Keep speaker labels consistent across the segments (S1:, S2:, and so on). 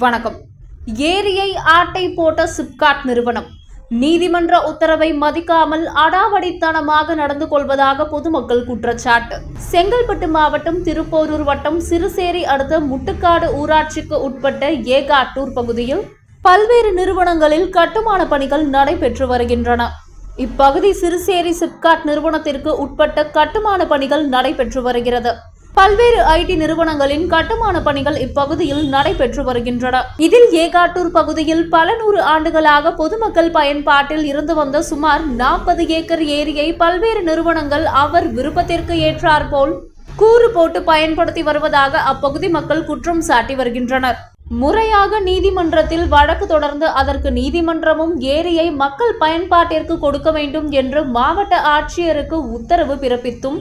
S1: வணக்கம். ஏரியை ஆட்டை போட்ட சிப்காட் நிறுவனம். நீதிமன்ற உத்தரவை மதிக்காமல் அடாவடித்தனமாக நடந்து கொள்வதாக பொதுமக்கள் குற்றச்சாட்டு. செங்கல்பட்டு மாவட்டம் திருப்போரூர் வட்டம் சிறுசேரி அடுத்த முட்டுக்காடு ஊராட்சிக்கு உட்பட்ட ஏகாட்டூர் பகுதியில் பல்வேறு நிறுவனங்களில் கட்டுமான பணிகள் நடைபெற்று வருகின்றன. இப்பகுதி சிறுசேரி சிப்காட் நிறுவனத்திற்கு உட்பட்ட கட்டுமான பணிகள் நடைபெற்று வருகிறது. பல்வேறு ஐடி நிறுவனங்களின் கட்டுமான பணிகள் இப்பகுதியில் நடைபெற்று வருகின்றன. இதில் ஏகாட்டூர் பகுதியில் பல நூறு ஆண்டுகளாக பொதுமக்கள் பயன்பாட்டில் இருந்து வந்த சுமார் நாற்பது ஏக்கர் ஏரியை பல்வேறு நிறுவனங்கள் அவர் விருப்பத்திற்கு ஏற்றாற்போல் கூறு போட்டு பயன்படுத்தி வருவதாக அப்பகுதி மக்கள் குற்றம் சாட்டி வருகின்றனர். முறையாக நீதிமன்றத்தில் வழக்கு தொடர்ந்து அதற்கு நீதிமன்றமும் ஏரியை மக்கள் பயன்பாட்டிற்கு கொடுக்க வேண்டும் என்று மாவட்ட ஆட்சியருக்கு உத்தரவு பிறப்பித்தும்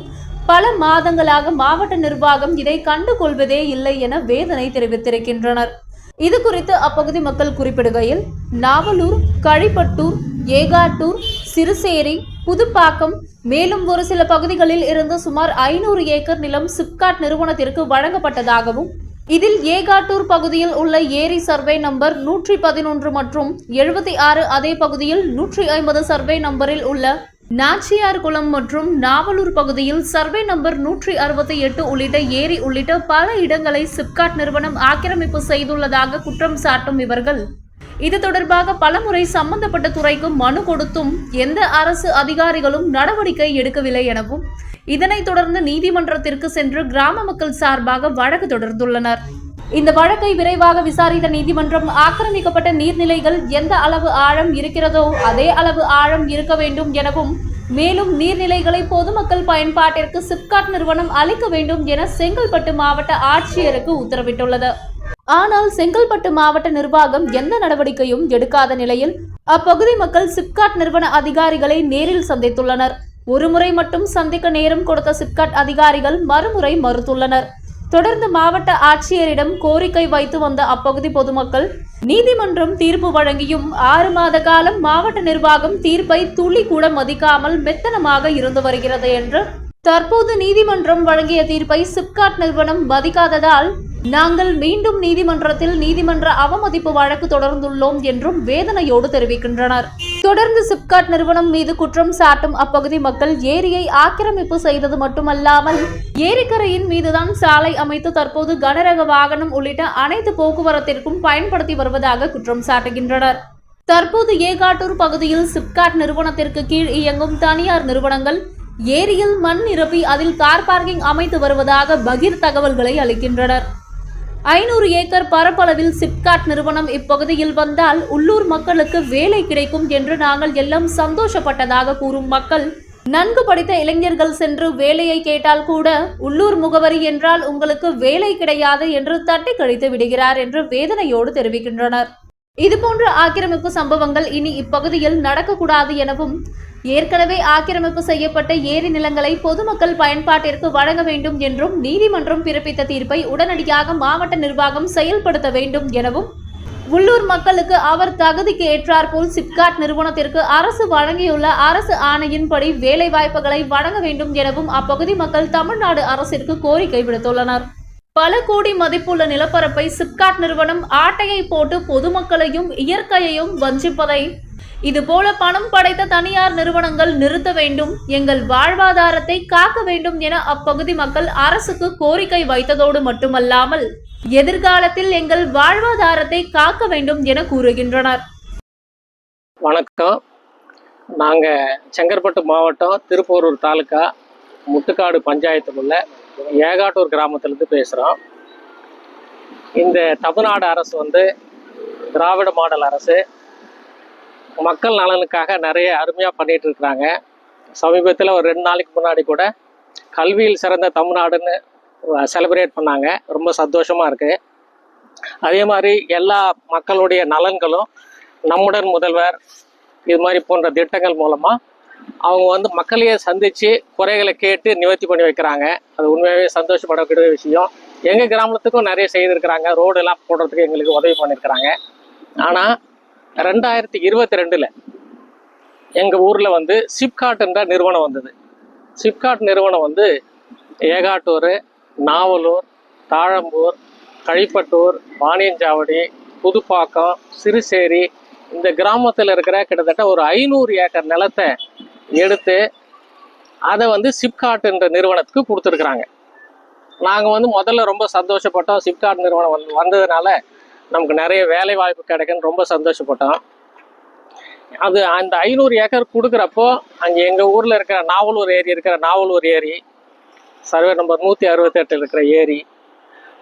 S1: பல மாதங்களாக மாவட்ட நிர்வாகம் இதை கண்டுகொள்வதே இல்லை என வேதனை தெரிவித்திருக்கின்றனர். இது குறித்து அப்பகுதி மக்கள் குறிப்பிடுகையில் நாவலூர் கழிப்பட்டூர் ஏகாட்டூர் சிறுசேரி புதுப்பாக்கம் மேலும் ஒரு சில பகுதிகளில் இருந்து சுமார் ஐநூறு ஏக்கர் நிலம் சிப்காட் நிறுவனத்திற்கு வழங்கப்பட்டதாகவும் இதில் ஏகாட்டூர் பகுதியில் உள்ள ஏரி சர்வே நம்பர் நூற்றி பதினொன்று மற்றும் எழுபத்தி ஆறு அதே பகுதியில் நூற்றி ஐம்பது சர்வே நம்பரில் உள்ள நாச்சியார் குளம் மற்றும் நாவலூர் பகுதியில் சர்வே நம்பர் நூற்றி அறுபத்தி எட்டு உள்ளிட்ட ஏரி உள்ளிட்ட பல இடங்களை சிப்காட் நிறுவனம் ஆக்கிரமிப்பு செய்துள்ளதாக குற்றம் சாட்டும் இவர்கள். இது தொடர்பாக பலமுறை சம்பந்தப்பட்ட துறைக்கு மனு கொடுத்தும் எந்த அரசு அதிகாரிகளும் நடவடிக்கை எடுக்கவில்லை எனவும் இதனைத் தொடர்ந்து நீதிமன்றத்திற்கு சென்று கிராம மக்கள் சார்பாக வழக்கு தொடர்ந்துள்ளனர். இந்த வழக்கை விரைவாக விசாரித்த நீதிமன்றம் ஆக்கிரமிக்கப்பட்ட நீர்நிலைகள் எந்த அளவு ஆழம் இருக்கிறதோ அதே அளவு ஆழம் இருக்க வேண்டும் எனவும் மேலும் நீர்நிலைகளை பொதுமக்கள் பயன்பாட்டிற்கு சிப்காட் நிறுவனம் அளிக்க வேண்டும் என செங்கல்பட்டு மாவட்ட ஆட்சியருக்கு உத்தரவிட்டுள்ளது. ஆனால் செங்கல்பட்டு மாவட்ட நிர்வாகம் எந்த நடவடிக்கையும் எடுக்காத நிலையில் அப்பகுதி மக்கள் சிப்காட் நிறுவன அதிகாரிகளை நேரில் சந்தித்துள்ளனர். ஒருமுறை மட்டும் சந்திக்க நேரம் கொடுத்த சிப்காட் அதிகாரிகள் மறுமுறை மறுத்துள்ளனர். தொடர்ந்து மாவட்ட ஆட்சியரிடம் கோரிக்கை வைத்து வந்த அப்பகுதி பொதுமக்கள் நீதிமன்றம் தீர்ப்பு வழங்கியும் ஆறு மாத காலம் மாவட்ட நிர்வாகம் தீர்ப்பை துளி கூட மதிக்காமல் மெத்தனமாக இருந்து வருகிறது என்று தற்போது நீதிமன்றம் வழங்கிய தீர்ப்பை சிப்காட் நிறுவனம் மதிக்காததால் நாங்கள் மீண்டும் நீதிமன்றத்தில் நீதிமன்ற அவமதிப்பு வழக்கு தொடர்ந்துள்ளோம் என்றும் வேதனையோடு தெரிவிக்கின்றனர். தொடர்ந்து சிப்காட் நிறுவனம் மீது குற்றம் சாட்டும் அப்பகுதி மக்கள் ஏரியை ஆக்கிரமிப்பு செய்தது மட்டுமல்லாமல் ஏரிக்கரையின் மீதுதான் சாலை அமைத்து தற்போது கனரக வாகனம் உள்ளிட்ட அனைத்து போக்குவரத்திற்கும் பயன்படுத்தி வருவதாக குற்றம் சாட்டுகின்றனர். தற்போது ஏகாட்டூர் பகுதியில் சிப்காட் நிறுவனத்திற்கு கீழ் இயங்கும் தனியார் நிறுவனங்கள் ஏரியில் மண் நிரப்பி அதில் கார் பார்க்கிங் அமைத்து வருவதாக பகிர் தகவல்களை அளிக்கின்றனர். ஐநூறு ஏக்கர் பரப்பளவில் சிப்காட் நிறுவனம் இப்பகுதியில் வந்தால் உள்ளூர் மக்களுக்கு வேலை கிடைக்கும் என்று நாங்கள் எல்லாம் சந்தோஷப்பட்டதாக கூறும் மக்கள். நன்கு படித்த இளைஞர்கள் சென்று வேலையை கேட்டால் கூட உள்ளூர் முகவரி என்றால் உங்களுக்கு வேலை கிடையாது என்று தட்டி கழித்து விடுகிறார் என்று வேதனையோடு தெரிவிக்கின்றனர். இதுபோன்ற ஆக்கிரமிப்பு சம்பவங்கள் இனி இப்பகுதியில் நடக்கக்கூடாது எனவும் ஏற்கனவே ஆக்கிரமிப்பு செய்யப்பட்ட ஏரி நிலங்களை பொதுமக்கள் பயன்பாட்டிற்கு வழங்க வேண்டும் என்றும் நீதிமன்றம் பிறப்பித்த தீர்ப்பை உடனடியாக மாவட்ட நிர்வாகம் செயல்படுத்த வேண்டும் எனவும் உள்ளூர் மக்களுக்கு அவர் தகுதிக்கு ஏற்றாற்போல் சிப்காட் நிறுவனத்திற்கு அரசு வழங்கியுள்ள அரசு ஆணையின்படி வேலை வாய்ப்புகளை வழங்க வேண்டும் எனவும் அப்பகுதி மக்கள் தமிழ்நாடு அரசிற்கு கோரிக்கை விடுத்துள்ளனர். பல கோடி மதிப்புள்ள நிலப்பரப்பை சிப்காட் நிறுவனம் ஆட்டையை போட்டு பொதுமக்களையும் இயற்கையையும் வஞ்சிப்பதை. இதுபோல பணம் படைத்த தனியார் நிறுவனங்கள் நிறுத்த வேண்டும் எங்கள் வாழ்வாதாரத்தை காக்க வேண்டும் என அப்பகுதி மக்கள் அரசுக்கு கோரிக்கை வைத்ததோடு மட்டுமல்லாமல் எதிர்காலத்தில் எங்கள் வாழ்வாதாரத்தை காக்க வேண்டும் என கூறுகின்றனர்.
S2: வணக்கம். நாங்கள் செங்கற்பட்டு மாவட்டம் திருப்போரூர் தாலுக்கா முட்டுக்காடு பஞ்சாயத்துக்குள்ள ஏகாட்டூர் கிராமத்திலிருந்து பேசுகிறோம் இந்த தமிழ்நாடு அரசு வந்து திராவிட மாடல் அரசு. மக்கள் நலனுக்காக நிறைய அருமையாக பண்ணிட்டு இருக்கிறாங்க. சமீபத்தில் ஒரு ரெண்டு நாளைக்கு முன்னாடி கூட கல்வியில் சிறந்த தமிழ்நாடுன்னு செலிப்ரேட் பண்ணாங்க. ரொம்ப சந்தோஷமாக இருக்குது அதே மாதிரி எல்லா மக்களுடைய நலன்களும் நம்முடன் முதல்வர் இது மாதிரி போன்ற திட்டங்கள் மூலமாக அவங்க வந்து மக்களையே சந்தித்து குறைகளை கேட்டு நிவர்த்தி பண்ணி வைக்கிறாங்க. அது உண்மையாகவே சந்தோஷப்படக்கூடிய விஷயம். எங்கள் கிராமத்துக்கும் நிறைய செய்திருக்கிறாங்க. ரோடு எல்லாம் போடுறதுக்கு எங்களுக்கு உதவி பண்ணியிருக்கிறாங்க ஆனால் ரெண்டாயிரத்தி இருபத்தி ரெண்டில் எங்கள் ஊரில் வந்து சிப்காட்ன்ற நிறுவனம் வந்தது. சிப்காட் நிறுவனம் வந்து ஏகாட்டூர் நாவலூர் தாழம்பூர் கழிப்பட்டூர் வாணியஞ்சாவடி புதுப்பாக்கம் சிறுசேரி இந்த கிராமத்தில் இருக்கிற கிட்டத்தட்ட ஒரு ஐநூறு ஏக்கர் நிலத்தை எடுத்து அதை வந்து சிப்காட் என்ற நிறுவனத்துக்கு கொடுத்துருக்குறாங்க. நாங்கள் வந்து முதல்ல ரொம்ப சந்தோஷப்பட்டோம். சிப்காட் நிறுவனம் வந்து வந்ததுனால நமக்கு நிறைய வேலை வாய்ப்பு கிடைக்குன்னு ரொம்ப சந்தோஷப்பட்டோம். அது அந்த ஐநூறு ஏக்கர் கொடுக்குறப்போ அங்கே எங்கள் ஊரில் இருக்கிற நாவலூர் ஏரி இருக்கிற நாவலூர் ஏரி சர்வே நம்பர் நூற்றி அறுபத்தெட்டில் இருக்கிற ஏரி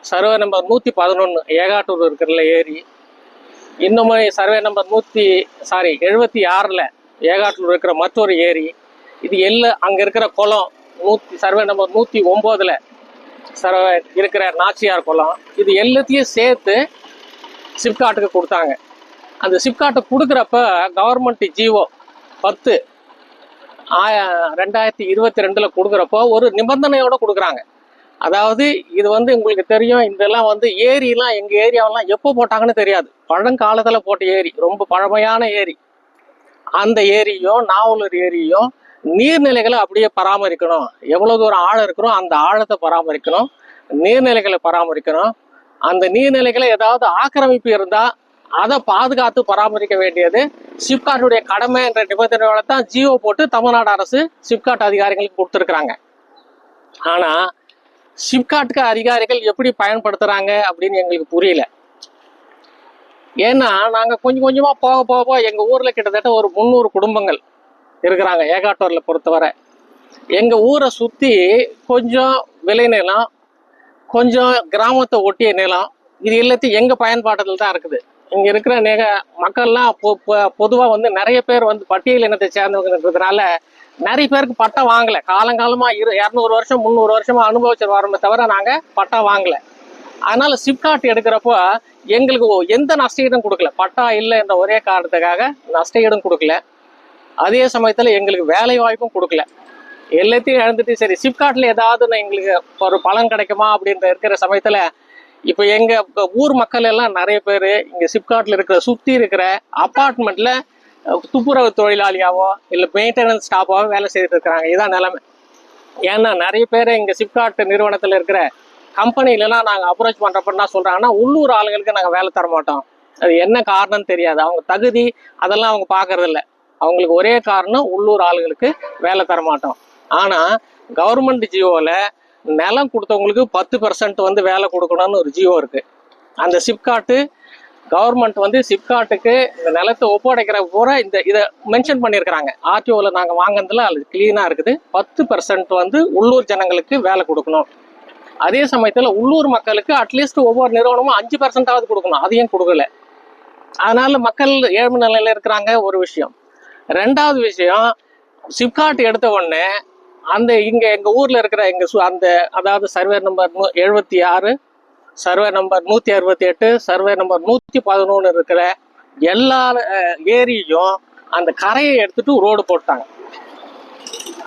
S2: சர்வே நம்பர் நூற்றி பதினொன்று ஏகாட்டூர் இருக்கிற ஏரி இன்னமும் சர்வே நம்பர் நூற்றி சாரி எழுபத்தி ஆறில் ஏகாட்டில் இருக்கிற மற்றொரு ஏரி. இது எல்லாம் அங்கே இருக்கிற குளம். நூற்றி சர்வே நம்பர் நூற்றி ஒம்போதில் சர்வே இருக்கிற நாச்சியார் குளம். இது எல்லாத்தையும் சேர்த்து சிப்காட்டுக்கு கொடுத்தாங்க. அந்த சிப்காட்டை கொடுக்குறப்ப கவர்மெண்ட் ஜிஓ பத்து ஆய- ரெண்டாயிரத்தி இருபத்தி ரெண்டில் கொடுக்குறப்போ ஒரு நிபந்தனையோடு கொடுக்குறாங்க. அதாவது இது வந்து உங்களுக்கு தெரியும் இதெல்லாம் வந்து ஏரிலாம் எங்கள் ஏரியாவெல்லாம் எப்போ போட்டாங்கன்னு தெரியாது. பழங்காலத்தில் போட்ட ஏரி ரொம்ப பழமையான ஏரி. அந்த ஏரியும் நாவலூர் ஏரியும் நீர்நிலைகளை அப்படியே பராமரிக்கணும். எவ்வளோ தூரம் ஆழம் இருக்கிறோம் அந்த ஆழத்தை பராமரிக்கணும். நீர்நிலைகளை பராமரிக்கணும். அந்த நீர்நிலைகளை ஏதாவது ஆக்கிரமிப்பு இருந்தால் அதை பாதுகாத்து பராமரிக்க வேண்டியது சிப்காட்டுடைய கடமை என்ற நிபந்தனையோட தான் ஜியோ போட்டு தமிழ்நாடு அரசு சிப்காட் அதிகாரிகளுக்கு கொடுத்துருக்குறாங்க. ஆனால் சிப்காட்டுக்கு அதிகாரிகள் எப்படி பயன்படுத்துகிறாங்க அப்படின்னு எங்களுக்கு புரியல. ஏன்னா நாங்கள் கொஞ்சம் கொஞ்சமாக போக போக போக எங்கள் ஊரில் கிட்டத்தட்ட ஒரு முந்நூறு குடும்பங்கள் இருக்கிறாங்க ஏகாட்டூரில் பொறுத்தவரை. எங்கள் ஊரை சுற்றி கொஞ்சம் விளைநிலம் கொஞ்சம் கிராமத்தை ஒட்டிய நிலம் இது எல்லாத்தையும் எங்கள் பயன்பாட்டில் தான் இருக்குது. இங்கே இருக்கிற நெக மக்கள்லாம் பொ பொதுவாக வந்து நிறைய பேர் வந்து பட்டியல் இனத்தை சேர்ந்தவங்கிறதுனால நிறைய பேருக்கு பட்டா வாங்கலை. காலங்காலமாக இரு இரநூறு வருஷம் முந்நூறு வருஷமாக அனுபவிச்சு வரோமே தவிர நாங்கள் பட்டா வாங்கலை. அதனால சிப்காட் எடுக்கிறப்போ எங்களுக்கு எந்த நஷ்டஈடும் கொடுக்கல. பட்டா இல்லை என்ற ஒரே காரணத்துக்காக நஷ்டஈடும் கொடுக்கல. அதே சமயத்தில் எங்களுக்கு வேலை வாய்ப்பும் கொடுக்கல. எல்லாத்தையும் இழந்துட்டு சரி சிப்காட்டில் ஏதாவது நான் எங்களுக்கு ஒரு பலன் கிடைக்குமா அப்படின்ற இருக்கிற சமயத்தில் இப்போ எங்கள் ஊர் மக்கள் எல்லாம் நிறைய பேர் இங்கே சிப்காட்டில் இருக்கிற சுற்றி இருக்கிற அப்பார்ட்மெண்ட்டில் துப்புரவு தொழிலாளியாவோ இல்லை மெயின்டெனன்ஸ் ஸ்டாஃபாவோ வேலை செய்துட்டு இருக்கிறாங்க. இதுதான் நிலைமை. ஏன்னா நிறைய பேர் இங்கே சிப்காட் நிறுவனத்தில் இருக்கிற கம்பெனிலலாம் நாங்கள் அப்ரோச் பண்ணுறப்ப என்ன சொல்கிறாங்கன்னா உள்ளூர் ஆளுங்களுக்கு நாங்கள் வேலை தர மாட்டோம். அது என்ன காரணம்னு தெரியாது. அவங்க தகுதி அதெல்லாம் அவங்க பார்க்கறதில்ல அவங்களுக்கு ஒரே காரணம் உள்ளூர் ஆளுங்களுக்கு வேலை தர மாட்டோம். ஆனால் கவர்மெண்ட் ஜியோவில் நிலம் கொடுத்தவங்களுக்கு பத்து பர்சன்ட் வந்து வேலை கொடுக்கணும்னு ஒரு ஜியோ இருக்குது அந்த சிப்காட்டு கவர்மெண்ட் வந்து சிப்காட்டுக்கு இந்த நிலத்தை ஒப்படைக்கிற பூரா இந்த இதை மென்ஷன் பண்ணியிருக்கிறாங்க. ஆர்டிஓவில் நாங்கள் வாங்கினதுல அது கிளீனாக இருக்குது. பத்து பர்சன்ட் வந்து உள்ளூர் ஜனங்களுக்கு வேலை கொடுக்கணும். அதே சமயத்தில் உள்ளூர் மக்களுக்கு அட்லீஸ்ட் ஒவ்வொரு நிறுவனமும் அஞ்சு பர்சன்டாவது கொடுக்கணும். அதையும் கொடுக்கல? அதனால மக்கள் ஏழ்மை நிலையில் இருக்கிறாங்க ஒரு விஷயம். ரெண்டாவது விஷயம் சிப்காட் எடுத்த உடனே அந்த இங்கே எங்கள் ஊரில் இருக்கிற எங்கள் சு- அந்த அதாவது சர்வே நம்பர் எழுபத்தி ஆறு சர்வே நம்பர் நூத்தி அறுபத்தி எட்டு சர்வே நம்பர் நூத்தி பதினொன்று இருக்கிற எல்லா ஏரியும் அந்த கரையை எடுத்துட்டு ரோடு போட்டாங்க.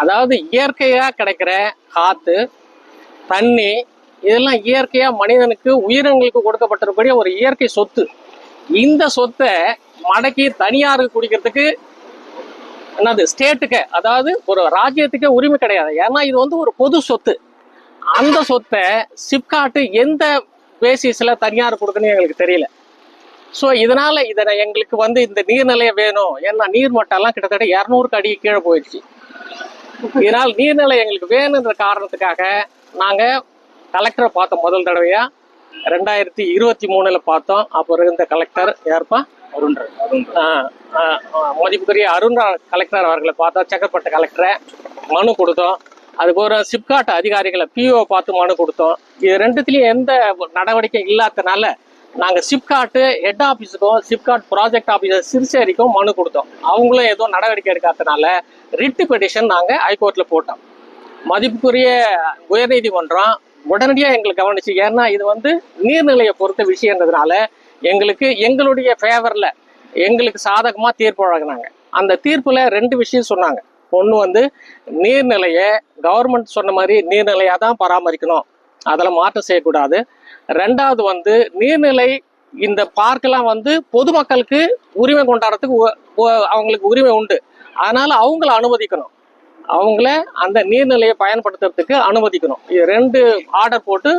S2: அதாவது இயற்கையா கிடைக்கிற காத்து தண்ணி இதெல்லாம் இயற்கையா மனிதனுக்கு உயிரினங்களுக்கு கொடுக்கப்பட்டிருக்கக்கூடிய ஒரு இயற்கை சொத்து. இந்த சொத்தை மடக்கி தனியாருக்கு குடிக்கிறதுக்கு என்னது ஸ்டேட்டுக்கு அதாவது ஒரு ராஜ்யத்துக்கே உரிமை கிடையாது. ஏன்னா இது வந்து ஒரு பொது சொத்து. அந்த சொத்தை சிப்காட்டு எந்த பேசிஸ்ல தனியார் கொடுக்கணும்னு எங்களுக்கு தெரியல. ஸோ இதனால இதனை எங்களுக்கு வந்து இந்த நீர்நிலையம் வேணும். ஏன்னா நீர்மட்டம்லாம் கிட்டத்தட்ட இரநூறுக்கு அடி கீழே போயிடுச்சு. இதனால் நீர்நிலை எங்களுக்கு வேணுன்ற காரணத்துக்காக நாங்கள் கலெக்டரை பார்த்தோம் முதல் தடவையா. ரெண்டாயிரத்தி இருபத்தி மூணுல பார்த்தோம். அப்போ இருந்த கலெக்டர் யாருப்பா? ஆ, மதிப்புக்குரிய அருண் கலெக்டர் அவர்களை பார்த்தோம். செங்கற்பட்டு கலெக்டரை மனு கொடுத்தோம். அதுபோல சிப்காட் அதிகாரிகளை பிஓ பார்த்து மனு கொடுத்தோம். இது ரெண்டுத்துலயும் எந்த நடவடிக்கை இல்லாதனால நாங்கள் சிப்காட்டு ஹெட் ஆஃபீஸுக்கும் சிப்காட் ப்ராஜெக்ட் ஆஃபீஸர் சிறுசேரிக்கும் மனு கொடுத்தோம். அவங்களும் எதுவும் நடவடிக்கை எடுக்காதனால ரிட்டு பெட்டிஷன் நாங்கள் ஹைகோர்ட்டில் போட்டோம். மதிப்புக்குரிய உயர்நீதிமன்றம் உடனடியாக எங்களுக்கு கவனிச்சு ஏன்னா இது வந்து நீர்நிலையை பொறுத்த விஷயன்றதுனால எங்களுக்கு எங்களுடைய ஃபேவரில் எங்களுக்கு சாதகமாக தீர்ப்பு வழங்கினாங்க. அந்த தீர்ப்பில் ரெண்டு விஷயம் சொன்னாங்க. ஒன்று வந்து நீர்நிலையை கவர்மெண்ட் சொன்ன மாதிரி நீர்நிலையாக தான் பராமரிக்கணும். அதில் மாற்றம் செய்யக்கூடாது. ரெண்டாவது வந்து நீர்நிலை இந்த பார்க்கெல்லாம் வந்து பொதுமக்களுக்கு உரிமை கொண்டாடுறதுக்கு அவங்களுக்கு உரிமை உண்டு. அதனால் அவங்கள அனுமதிக்கணும். அவங்கள அந்த நீர்நிலையை பயன்படுத்துறதுக்கு அனுமதிக்கணும். இது ரெண்டு ஆர்டர் போட்டு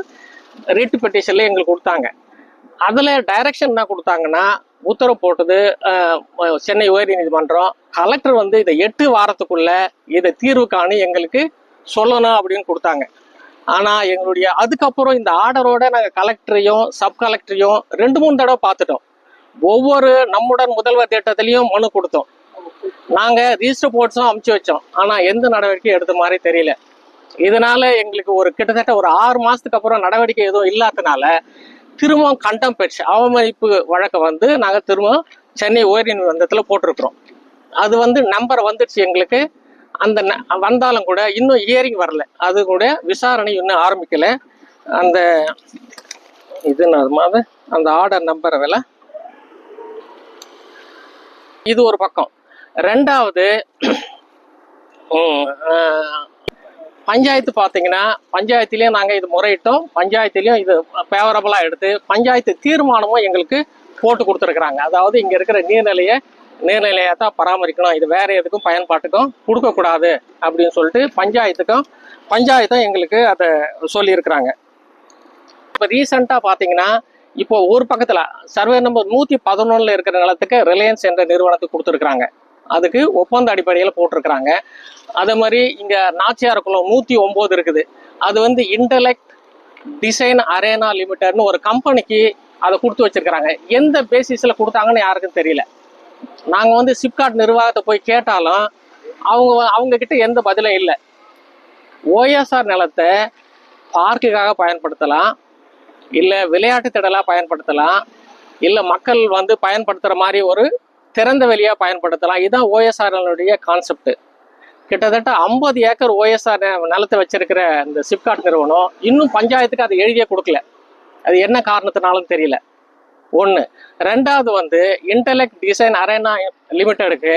S2: ரிட் பெட்டிஷனில் எங்களுக்கு கொடுத்தாங்க. அதில் டைரக்ஷன் என்ன கொடுத்தாங்கன்னா உத்தரவு போட்டது சென்னை உயர் நீதிமன்றம். கலெக்டர் வந்து இதை எட்டு வாரத்துக்குள்ள இதை தீர்வு காணி எங்களுக்கு சொல்லணும் அப்படின்னு கொடுத்தாங்க. ஆனால் எங்களுடைய அதுக்கப்புறம் இந்த ஆர்டரோட நாங்கள் கலெக்டரையும் சப் கலெக்டரையும் ரெண்டு மூணு தடவை பார்த்துட்டோம். ஒவ்வொரு நம்முடன் முதல்வர் திட்டத்திலையும் மனு கொடுத்தோம். நாங்கள் ரிஜிஸ்டர் போர்ட்ஸும் அமுச்சு வச்சோம். ஆனால் எந்த நடவடிக்கையும் எடுத்த மாதிரி தெரியல. இதனால எங்களுக்கு ஒரு கிட்டத்தட்ட ஒரு ஆறு மாசத்துக்கு அப்புறம் நடவடிக்கை எதுவும் இல்லாதனால திரும்பவும் கண்டம் பெற்று அவமதிப்பு வழக்கை வந்து நாங்கள் திரும்ப சென்னை உயர்நீதிமன்றத்தில் போட்டிருக்கிறோம். அது வந்து நம்பர் வந்துடுச்சு எங்களுக்கு. அந்த ந- வந்தாலும் கூட இன்னும் ஹியரிங் வரல. அது கூட விசாரணை இன்னும் ஆரம்பிக்கலை. அந்த இது மாதிரி அந்த ஆர்டர் நம்பர் வில இது ஒரு பக்கம். ரெண்டாவது பஞ்சாயத்து பார்த்தீங்கன்னா பஞ்சாயத்துலேயும் நாங்கள் இது முறையிட்டோம். பஞ்சாயத்துலேயும் இது ஃபேவரபுளாக எடுத்து பஞ்சாயத்து தீர்மானமும் எங்களுக்கு போட்டு கொடுத்துருக்குறாங்க. அதாவது இங்கே இருக்கிற நீர்நிலையை நீர்நிலையை தான் பராமரிக்கணும். இது வேற எதுக்கும் பயன்பாட்டுக்கும் கொடுக்கக்கூடாது அப்படின்னு சொல்லிட்டு பஞ்சாயத்துக்கும் பஞ்சாயத்தும் எங்களுக்கு அதை சொல்லியிருக்கிறாங்க. இப்போ ரீசெண்டாக பார்த்தீங்கன்னா இப்போ ஒரு பக்கத்தில் சர்வே நம்பர் நூற்றி பதினொன்றில் இருக்கிற நிலத்துக்கு ரிலையன்ஸ் என்ற நிறுவனத்துக்கு கொடுத்துருக்குறாங்க. அதுக்கு ஒப்பந்த அடிப்படையில் போட்டிருக்கிறாங்க. அதே மாதிரி இங்கே நாச்சியார் குளம் நூற்றி ஒம்பது இருக்குது. அது வந்து இன்டலெக்ட் டிசைன் அரேனா லிமிடெட்னு ஒரு கம்பெனிக்கு அதை கொடுத்து வச்சிருக்கிறாங்க. எந்த பேசிஸில் கொடுத்தாங்கன்னு யாருக்கும் தெரியல. நாங்கள் வந்து சிப்காட் நிர்வாகத்தை போய் கேட்டாலும் அவங்க அவங்கக்கிட்ட எந்த பதிலும் இல்லை. ஓஎஸ்ஆர் நிலத்தை பார்க்குக்காக பயன்படுத்தலாம். இல்லை விளையாட்டு திடலாக பயன்படுத்தலாம். இல்லை மக்கள் வந்து பயன்படுத்துகிற மாதிரி ஒரு திறந்த வெளியாக பயன்படுத்தலாம். இதுதான் ஓஎஸ்ஆர்னுடைய கான்செப்ட் கிட்டத்தட்ட ஐம்பது ஏக்கர் ஓஎஸ்ஆர் நிலத்தை வச்சிருக்கிற இந்த சிப்காட் நிறுவனம் இன்னும் பஞ்சாயத்துக்கு அதை எழுதியே கொடுக்கல. அது என்ன காரணத்தினாலும் தெரியல. ஒன்று ரெண்டாவது வந்து இன்டலெக்ட் டிசைன் அரேனா லிமிட்டெடுக்கு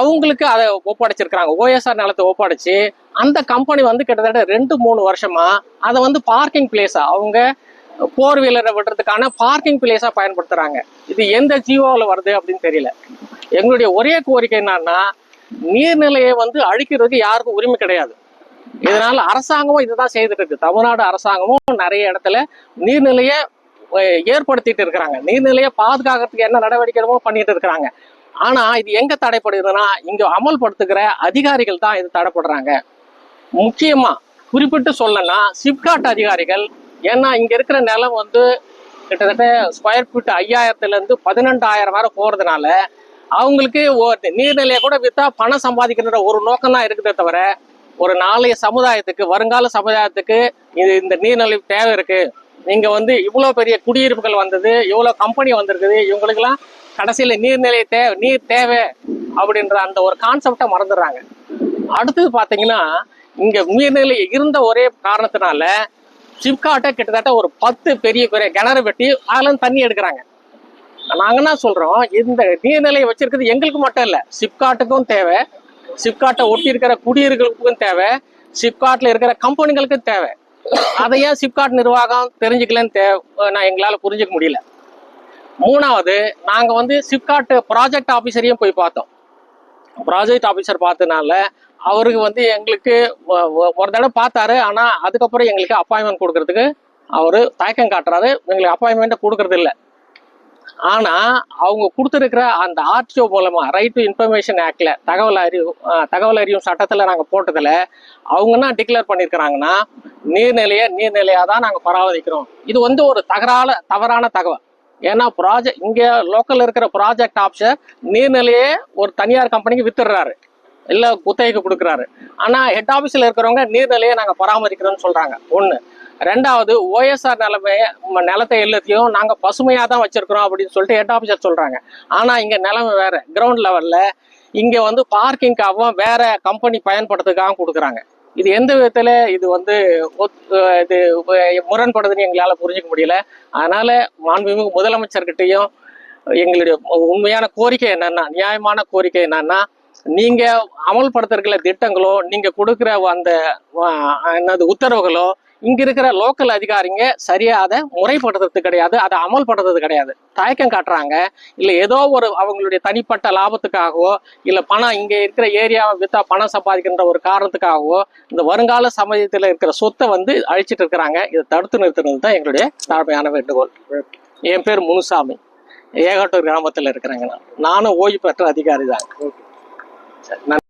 S2: அவங்களுக்கு அதை ஒப்படைச்சிருக்கிறாங்க. ஓஎஸ்ஆர் நிலத்தை ஒப்படைச்சு அந்த கம்பெனி வந்து கிட்டத்தட்ட ரெண்டு மூணு வருஷமா அதை வந்து பார்க்கிங் பிளேஸா அவங்க ஃபோர் வீலரை விடுறதுக்கான பார்க்கிங் பிளேஸா பயன்படுத்துறாங்க. இது எந்த ஜீவோவில் வருது அப்படின்னு தெரியல. எங்களுடைய ஒரே கோரிக்கை என்னன்னா நீர்நிலையை வந்து அழிக்கிறதுக்கு யாருக்கும் உரிமை கிடையாது. இதனால அரசாங்கமும் இதுதான் செய்துட்டு இருக்கு. தமிழ்நாடு அரசாங்கமும் நிறைய இடத்துல நீர்நிலையை ஏற்படுத்திட்டு இருக்கிறாங்க. நீர்நிலையை பாதுகாக்கிறதுக்கு என்ன நடவடிக்கைகளுமோ பண்ணிட்டு இருக்கிறாங்க. ஆனா இது எங்க தடைப்படுதுன்னா இங்க அமல்படுத்துகிற அதிகாரிகள் தான் இது தடைப்படுறாங்க. முக்கியமா குறிப்பிட்டு சொல்லனா சிப்காட் அதிகாரிகள் ஏன்னா இங்க இருக்கிற நிலம் வந்து கிட்டத்தட்ட ஸ்கொயர் ஃபீட் ஐயாயிரத்துல இருந்து பதினெண்டாயிரம் வரை போறதுனால அவங்களுக்கு ஒரு நீர்நிலையை கூட வித்தா பணம் சம்பாதிக்கிற ஒரு நோக்கம் தான் இருக்குதே தவிர ஒரு நாளைய சமுதாயத்துக்கு வருங்கால சமுதாயத்துக்கு இது இந்த நீர்நிலை தேவை இருக்கு. இங்க வந்து இவ்வளோ பெரிய குடியிருப்புகள் வந்தது இவ்வளோ கம்பெனி வந்திருக்குது இவங்களுக்கெல்லாம் கடைசியில நீர்நிலை தேவை நீர் தேவை அப்படின்ற அந்த ஒரு கான்செப்டை மறந்துடுறாங்க. அடுத்தது பார்த்தீங்கன்னா இங்க நீர்நிலை இருந்த ஒரே காரணத்தினால சிப்காட்டை கிட்டத்தட்ட ஒரு பத்து பெரிய பெரிய கிணறு வெட்டி அதுல தண்ணி எடுக்கிறாங்க. நாங்க என்ன சொல்றோம்? இந்த நீர்நிலையை வச்சிருக்கிறது எங்களுக்கு மட்டும் இல்லை சிப்காட்டுக்கும் தேவை. சிப்காட்டை ஒட்டி இருக்கிற குடியிருப்புக்கும் தேவை. சிப்காட்ல இருக்கிற கம்பெனிகளுக்கும் தேவை. அதை ஏன் சிப்காட் நிர்வாகம் தெரிஞ்சுக்கலன்னு தேவை நான் எங்களால் புரிஞ்சுக்க முடியல. மூணாவது நாங்கள் வந்து சிப்காட் ப்ராஜெக்ட் ஆஃபீஸரையும் போய் பார்த்தோம். ப்ராஜெக்ட் ஆஃபீஸர் பார்த்தனால அவருக்கு வந்து எங்களுக்கு ஒரு தடவை பார்த்தாரு. ஆனால் அதுக்கப்புறம் எங்களுக்கு அப்பாயின்மெண்ட் கொடுக்கறதுக்கு அவர் தயக்கம் காட்டுறாரு. எங்களுக்கு அப்பாயின்மெண்ட்டை கொடுக்கறது ஆனால் அவங்க கொடுத்துருக்கிற அந்த ஆர்டிஓ மூலமாக ரைட் டு இன்ஃபர்மேஷன் ஆக்டில் தகவல் அறிவு தகவல் அறியும் சட்டத்தில் நாங்கள் போட்டதில் அவங்க என்ன டிக்ளேர் பண்ணியிருக்கிறாங்கன்னா நீர்நிலையை நீர்நிலையாக தான் நாங்கள் பராமரிக்கிறோம். இது வந்து ஒரு தகரால தவறான தகவல். ஏன்னா ப்ராஜெக்ட் இங்கே லோக்கலில் இருக்கிற ப்ராஜெக்ட் ஆப்ஷன் நீர்நிலையே ஒரு தனியார் கம்பெனிக்கு வித்துடுறாரு. இல்லை குத்தகைக்கு கொடுக்குறாரு. ஆனால் ஹெட் ஆஃபீஸில் இருக்கிறவங்க நீர்நிலையை நாங்கள் பராமரிக்கிறோம்னு சொல்கிறாங்க ஒன்று ரெண்டாவது ஓஎஸ்ஆர் நிலமைய நிலத்தை எல்லாத்தையும் நாங்கள் பசுமையாக தான் வச்சுருக்கிறோம் அப்படின்னு சொல்லிட்டு ஹெட் ஆஃபீஸர் சொல்கிறாங்க ஆனால் இங்கே நிலமை வேறு. கிரவுண்ட் லெவலில் இங்கே வந்து பார்க்கிங்காகவும் வேற கம்பெனி பயன்படுத்துக்காகவும் கொடுக்குறாங்க. இது எந்த விதத்தில்? இது வந்து இது முரண்படுதுன்னு எங்களால் புரிஞ்சுக்க முடியல. அதனால் மாண்புமிகு முதலமைச்சர்கிட்டையும் எங்களுடைய உண்மையான கோரிக்கை என்னென்னா நியாயமான கோரிக்கை என்னென்னா நீங்க அமல்படுத்துறதுல திட்டங்களோ நீங்க கொடுக்குற அந்த என்னது உத்தரவுகளோ இங்க இருக்கிற லோக்கல் அதிகாரிங்க சரியா அதை முறைப்படுத்துறது கிடையாது அதை அமல்படுத்துறது கிடையாது. தயக்கம் காட்டுறாங்க. இல்ல ஏதோ ஒரு அவங்களுடைய தனிப்பட்ட லாபத்துக்காகவோ இல்ல பணம் இங்க இருக்கிற ஏரியாவை வித்தா பணம் சம்பாதிக்கின்ற ஒரு காரணத்துக்காகவோ இந்த வருங்கால சமயத்துல இருக்கிற சொத்தை வந்து அழிச்சிட்டு இருக்கிறாங்க. இதை தடுத்து நிறுத்துறது தான் எங்களுடைய தாழ்மையான வேண்டுகோள். என் பேர் முனுசாமி. ஏகாட்டூர் கிராமத்துல இருக்கிறேங்க நான். நானும் ஓய்வு பெற்ற அதிகாரி தான். sea,